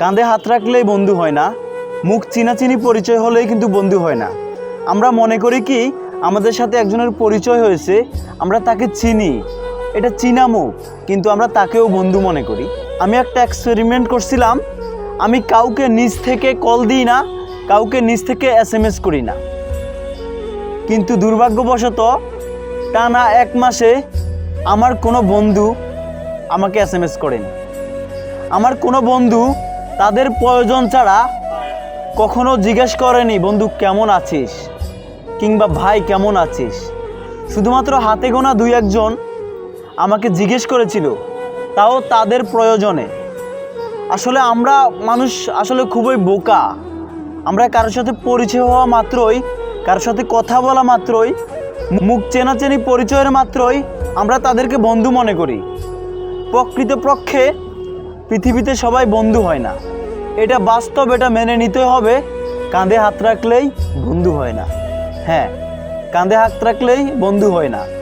কাঁধে হাত রাখলেই বন্ধু হয় না, মুখ চিনাচিনি পরিচয় হলেই কিন্তু বন্ধু হয় না। আমরা মনে করি কি, আমাদের সাথে একজনের পরিচয় হয়েছে, আমরা তাকে চিনি। এটা চিনা মুখ কিন্তু আমরা তাকেও বন্ধু মনে করি। আমি একটা এক্সপেরিমেন্ট করছিলাম, আমি কাউকে নিজ থেকে কল দিই না, কাউকে নিজ থেকে এস এম এস করি না। কিন্তু দুর্ভাগ্যবশত, টানা এক মাসে আমার কোনো বন্ধু আমাকে এস এম এস করেনি। আমার কোনো বন্ধু তাদের প্রয়োজন ছাড়া কখনো জিজ্ঞেস করেনি, বন্ধু, কেমন আছিস? কিংবা, ভাই, কেমন আছিস? শুধুমাত্র হাতে গোনা দুই একজন আমাকে জিজ্ঞেস করেছিল, তাও তাদের প্রয়োজনে। আসলে আমরা মানুষ আসলে খুবই বোকা। আমরা কারোর সাথে পরিচয় হওয়া মাত্রই, কারোর সাথে কথা বলা মাত্রই, মুখ চেনাচেনি পরিচয়ের মাত্রই আমরা তাদেরকে বন্ধু মনে করি। প্রকৃতপক্ষে পৃথিবীতে সবাই বন্ধু হয় না। এটা বাস্তব, এটা মেনে নিতে হবে। কাঁধে হাত রাখলেই বন্ধু হয় না। হ্যাঁ কাঁধে হাত রাখলেই বন্ধু হয় না।